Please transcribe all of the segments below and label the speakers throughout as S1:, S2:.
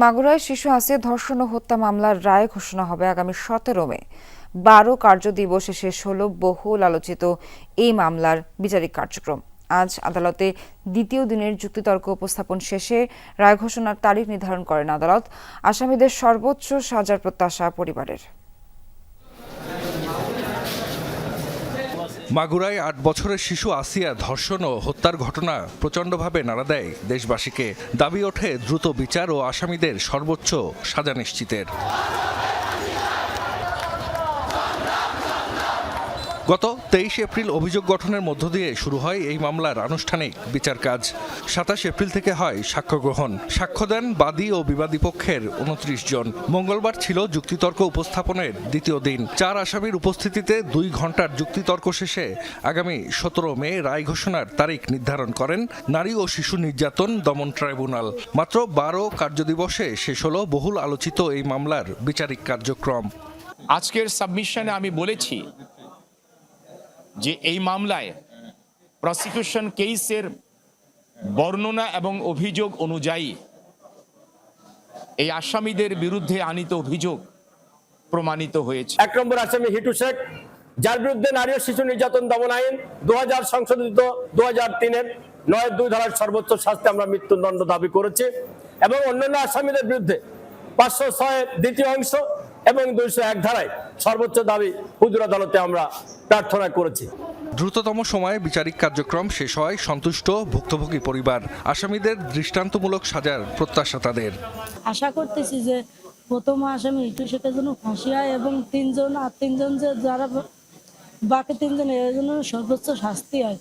S1: মাগুরায় শিশু আছে ধর্ষণ ও হত্যা মামলার রায় ঘোষণা হবে আগামী সতেরো মে। বারো কার্য দিবসে শেষ হল বহুল আলোচিত এই মামলার বিচারিক কার্যক্রম। আজ আদালতে দ্বিতীয় দিনের যুক্তিতর্ক উপস্থাপন শেষে রায় ঘোষণার তারিখ নির্ধারণ করেন আদালত। আসামিদের সর্বোচ্চ সাজার প্রত্যাশা পরিবারের।
S2: মাগুরায় আট বছরের শিশু আসিয়া ধর্ষণ ও হত্যার ঘটনা প্রচণ্ডভাবে নাড়া দেয় দেশবাসীকে। দাবি ওঠে, দ্রুত বিচার ও আসামিদের সর্বোচ্চ সাজা নিশ্চিতের। গত তেইশ এপ্রিল অভিযোগ গঠনের মধ্য দিয়ে শুরু হয় এই মামলার আনুষ্ঠানিক বিচার কাজ। সাতাশ এপ্রিল থেকে হয় সাক্ষ্য গ্রহণ। সাক্ষ্য দেন বাদী ও বিবাদী পক্ষের উনত্রিশ জন। মঙ্গলবার ছিল যুক্তিতর্ক উপস্থাপনের দ্বিতীয় দিন। চার আসামির উপস্থিতিতে দুই ঘণ্টার যুক্তিতর্ক শেষে আগামী সতেরো মে রায় ঘোষণার তারিখ নির্ধারণ করেন নারী ও শিশু নির্যাতন দমন ট্রাইব্যুনাল। মাত্র বারো কার্যদিবসে শেষ হল বহুল আলোচিত এই মামলার বিচারিক কার্যক্রম।
S3: আজকের সাবমিশনে আমি বলেছি যে এই মামলায় প্রসিকিউশন কেসের বর্ণনা এবং অভিযোগ অনুযায়ী এই আসামিদের বিরুদ্ধে আনিত অভিযোগ প্রমাণিত হয়েছে।
S4: এক নম্বর আসামি হিটু শেখ, যার বিরুদ্ধে নারী ও শিশু নির্যাতন দমন আইন দু হাজার সংশোধিত দু হাজার তিনের নয় দুই ধারার সর্বোচ্চ শাস্তি আমরা মৃত্যুদণ্ড দাবি করেছি এবং অন্যান্য আসামিদের বিরুদ্ধে পাঁচশো ছয় দ্বিতীয় অংশ এবং দুইশো এক ধারায় সর্বোচ্চ দাবি হুজুর আদালতে আমরা প্রার্থনা করেছি।
S2: দ্রুততম সময়ে বিচারিক কার্যক্রম শেষ হয় সন্তুষ্ট ভুক্তভোগী পরিবার। আসামিদের দৃষ্টান্তমূলক সাজার প্রত্যাশা তাদের।
S5: আশা করতেছি যে প্রথম আসামি ইটু শেখের জন্য ফাঁসি হয় এবং তিনজন আর তিনজন যে যারা বাকি তিনজন এর জন্য সর্বোচ্চ শাস্তি হয়।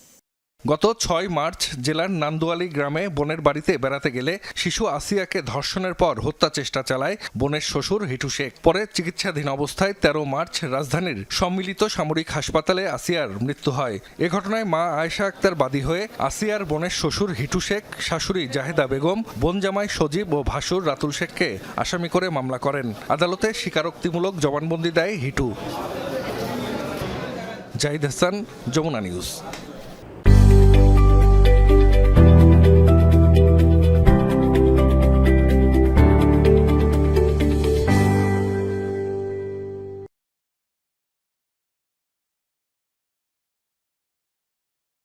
S2: গত ছয় মার্চ জেলার নান্দুয়ালি গ্রামে বোনের বাড়িতে বেড়াতে গেলে শিশু আসিয়াকে ধর্ষণের পর হত্যা চেষ্টা চালায় বোনের শ্বশুর হিটু শেখ। পরে চিকিৎসাধীন অবস্থায় তেরো মার্চ রাজধানীর সম্মিলিত সামরিক হাসপাতালে আসিয়ার মৃত্যু হয়। এ ঘটনায় মা আয়েশা আক্তার বাদী হয়ে আসিয়ার বোনের শ্বশুর হিটু শেখ, শাশুড়ি জাহেদা বেগম, বোন জামাই সজীব ও ভাসুর রাতুল শেখকে আসামি করে মামলা করেন। আদালতে স্বীকারোক্তিমূলক জবানবন্দি দেয় হিটু। জাহিদ হাসান, যমুনা নিউজ।